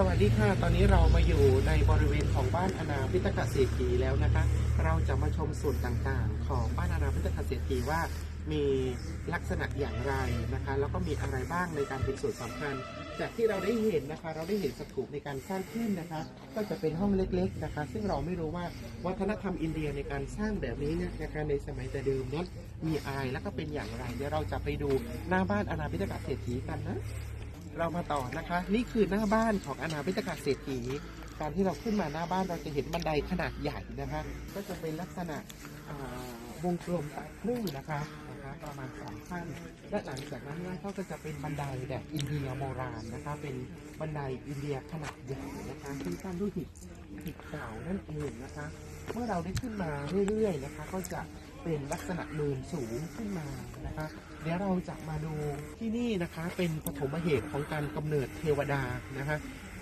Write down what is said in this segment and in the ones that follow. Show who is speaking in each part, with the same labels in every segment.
Speaker 1: สวัสดีค่ะ ตอนนี้เรามาอยู่ในบริเวณของบ้านอนาพิตกเศรษฐีแล้วนะคะ เราจะมาชมส่วนต่างๆ ของบ้านอนาพิตกเศรษฐีว่ามีลักษณะอย่างไรนะคะ แล้วก็มีอะไรบ้างในการเป็นส่วนสำคัญ จากที่เราได้เห็นนะคะ เราได้เห็นสถูปในการสร้างขึ้นนะคะ ก็จะเป็นห้องเล็กๆนะคะ ซึ่งเราไม่รู้ว่าวัฒนธรรมอินเดียในการสร้างแบบนี้เนี่ยนะคะในสมัยแต่เดิมนั้นมีอะไรแล้วก็เป็นอย่างไร เดี๋ยวเราจะไปดูหน้าบ้านอนาพิตกเศรษฐีกันนะ เรามาต่อนะคะ นี่คือหน้าบ้านของอนาพิตกเศรษฐีการที่เราขึ้นมาหน้าบ้านเราจะเห็นบันไดขนาดใหญ่นะคะ ก็จะเป็นลักษณะวงกลมตัดครึ่งนะคะนะคะประมาณสองขั้นและหลังจากนั้นเขาก็จะเป็นบันไดแบบอินเดียโบราณนะคะ เป็นบันไดอินเดียขนาดใหญ่นะคะที่สร้างด้วยหินหินเก่านั่นเองนะคะ เมื่อเราได้ขึ้นมาเรื่อยๆนะคะ ก็จะเป็นลักษณะเนินสูงขึ้นมานะคะ ดี๋ยวเราจะมาดูที่นี่นะคะเป็นปฐมเหตุของการกำเนิดเทวดานะคะ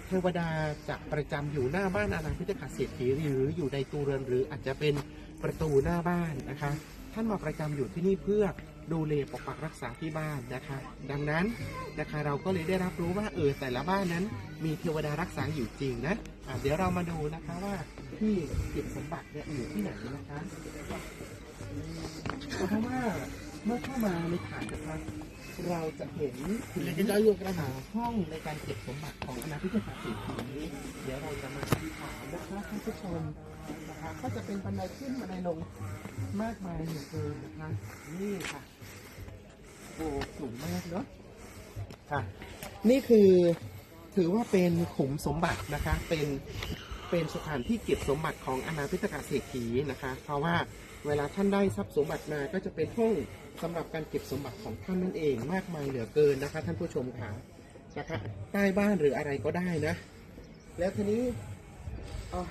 Speaker 1: เทวดาจะประจำอยู่หน้าบ้านอาณาพิจกาเศรษฐีหรืออยู่ในตูเรือนหรืออาจจะเป็นประตูหน้าบ้านนะคะ ท่านมาประจำอยู่ที่นี่เพื่อดูแลปกปักรักษาที่บ้านนะคะ ดังนั้นนะคะเราก็เลยได้รับรู้ว่าเออแต่ละบ้านนั้น มีเทวดารักษาอยู่จริงนะะเดี๋ยวเรามาดูนะคะว่าที่เก็บสมบัติเนี่ยอยู่ที่ไหนนะคะ เมื่อเข้ามาในฐานนะครับ เราจะเห็นถึงหาห้องในการเก็บสมบัติของอนาพิจารเศรษฐีเดี๋ยวเราจะมาถามนะคะท่านผู้ชมนะคะก็จะเป็นบันไดขึ้นบันไดลงมากมายเหลือเกินนะคะนี่ค่ะโอ้สูงมากเนาะค่ะ นี่คือถือว่าเป็นขุมสมบัตินะคะเป็น เป็นสถานที่เก็บสมบัติของอนาพิตกาเศรษฐีนะคะ เพราะว่าเวลาท่านได้ทรัพย์สมบัติมาก็จะเป็นห้องสำหรับการเก็บสมบัติของท่านนั่นเองมากมายเหลือเกินนะคะ ท่านผู้ชมค่ะนะคะใต้บ้านหรืออะไรก็ได้นะ แล้วทีนี้อ๋อ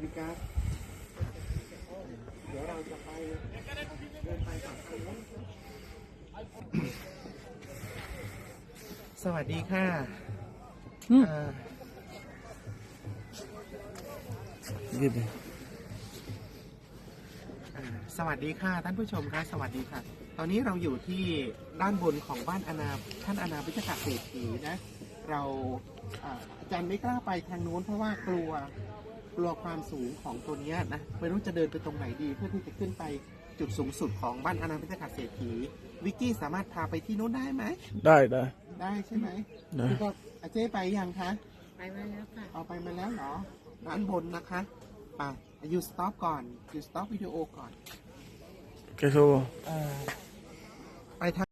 Speaker 1: วิกาสเดี๋ยวเราจะไปเดินไปฝั่งทางโน้นสวัสดีค่ะ
Speaker 2: อืม
Speaker 1: อ่า
Speaker 2: Gitu.
Speaker 1: อ่าสวัสดีค่ะท่านผู้ชมค่ะสวัสดีค่ะ ตอนนี้เราอยู่ที่ด้านบนของบ้านอนาท่านอนาพิจกาเศรษฐีนะ เราอ่าอาจารย์ไม่กล้าไปทางโน้นเพราะว่ากลัวกลัวความสูงของตัวเนี้ยนะไม่รู้จะเดินไปตรงไหนดีเพื่อที่จะขึ้นไปจุดสูงสุดของบ้านอนาพิจกาเศรษฐีวิกกี้สามารถพาไปที่โน้นได้ไหม
Speaker 2: ได้ได้
Speaker 1: ได้ใช่ไหม
Speaker 2: ได้
Speaker 1: พี่ก็อาเจ้ไปยังคะ
Speaker 3: ไปมาแล้วค่ะ
Speaker 1: เอาไปมาแล้วเหรอด้านบนนะคะ ไปยูสต็อปก่อนยูสต็อปวิดีโอก่อน
Speaker 2: ¿Qué subo?
Speaker 1: เอ่อไปทาง